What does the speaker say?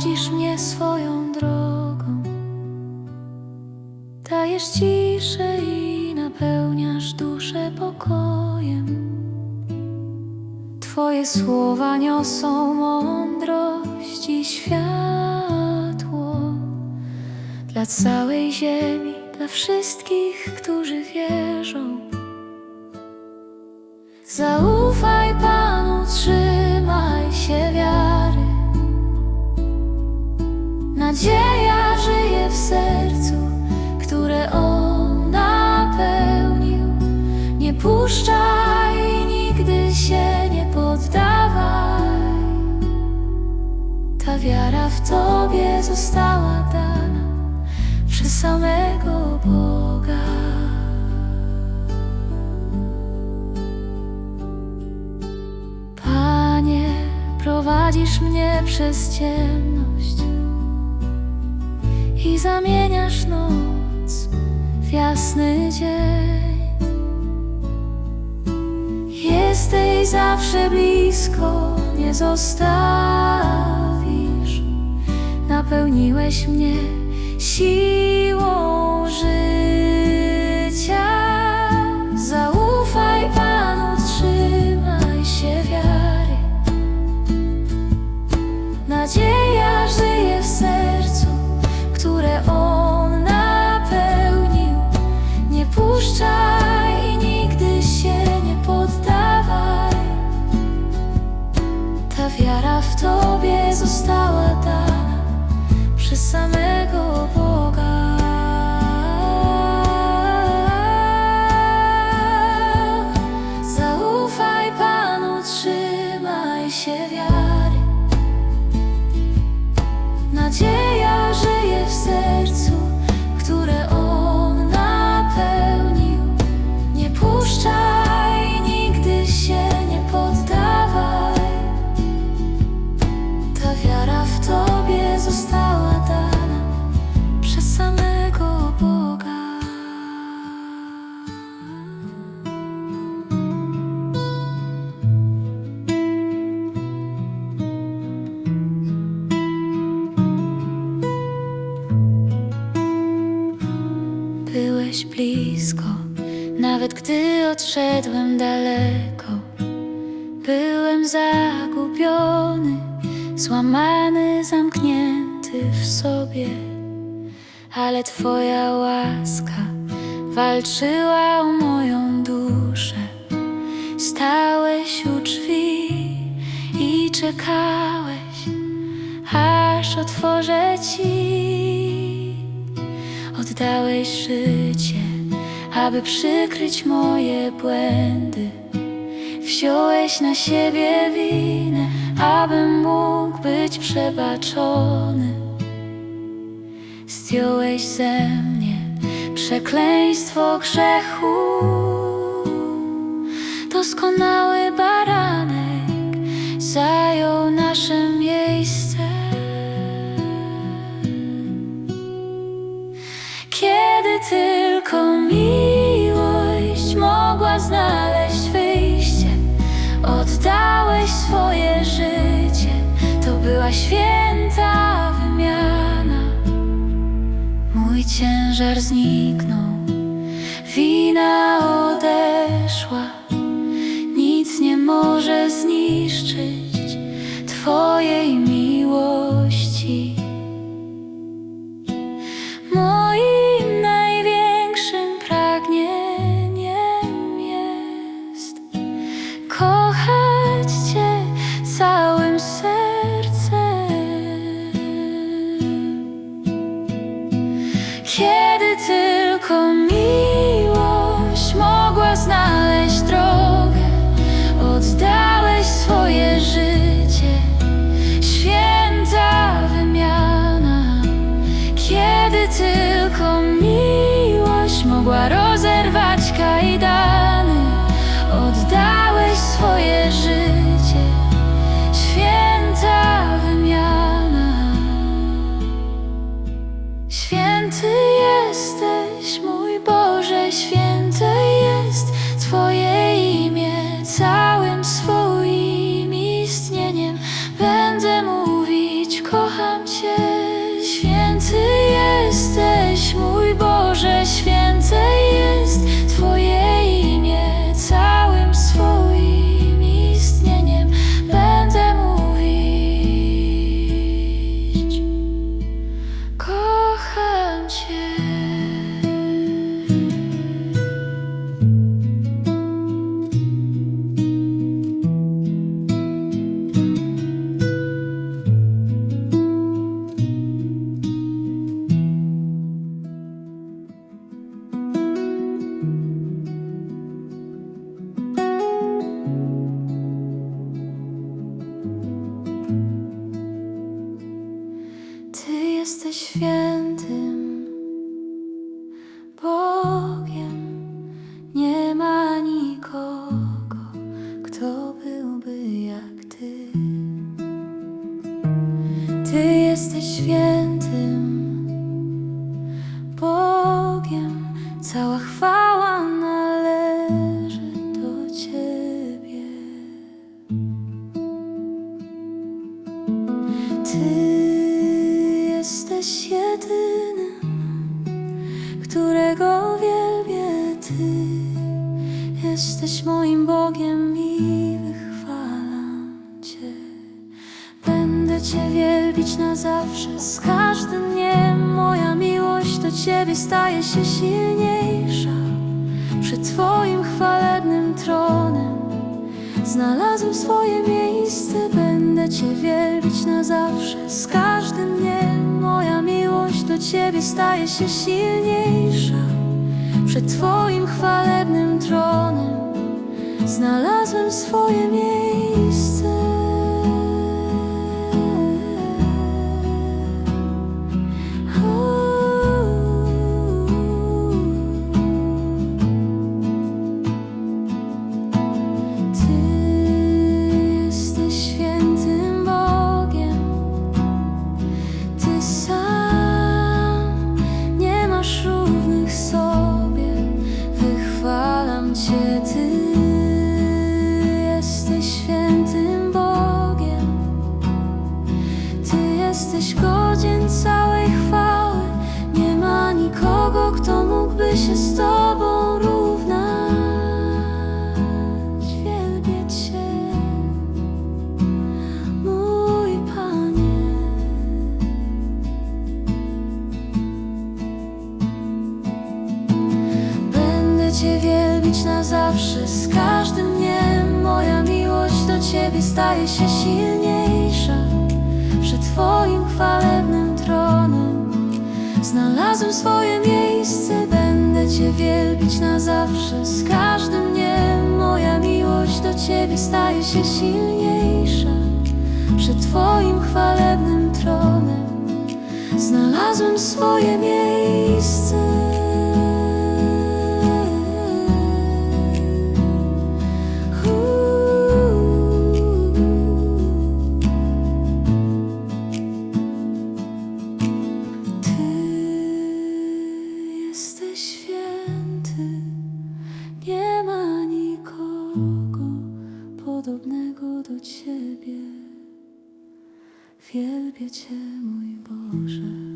prowadzisz mnie swoją drogą. Dajesz ciszę i napełniasz duszę pokojem. Twoje słowa niosą mądrość i światło dla całej ziemi, dla wszystkich, którzy wierzą. Zaufaj Panu, wiara w Tobie została dana przez samego Boga. Panie, prowadzisz mnie przez ciemność i zamieniasz noc w jasny dzień. Jesteś zawsze blisko, nie zostawisz. Napełniłeś mnie Blisko, nawet gdy odszedłem daleko. Byłem zagubiony, złamany, zamknięty w sobie, ale Twoja łaska walczyła o moją duszę. Stałeś u drzwi i czekałeś, aż otworzę Ci. Oddałeś życie, aby przykryć moje błędy. Wziąłeś na siebie winę, abym mógł być przebaczony. Zdjąłeś ze mnie przekleństwo grzechu. Doskonały baranek ciężar zniknął, wina Ty jesteś jedynym, którego wielbię Ty. Jesteś moim Bogiem i wychwalam Cię. Będę Cię wielbić na zawsze, z każdym dniem moja miłość do Ciebie staje się silniejsza. Przed Twoim chwalebnym tronem znalazłem swoje miejsce, będę Cię wielbić na zawsze. Z każdym dniem moja miłość do Ciebie staje się silniejsza. Przed Twoim chwalebnym tronem znalazłem swoje miejsce. Wielbić na zawsze, z każdym dniem moja miłość do Ciebie staje się silniejsza. Przed Twoim chwalebnym tronem znalazłem swoje miejsce, będę Cię wielbić na zawsze, z każdym dniem moja miłość do Ciebie staje się silniejsza. Przed Twoim chwalebnym tronem znalazłem swoje miejsce. Wielbię Cię, mój Boże.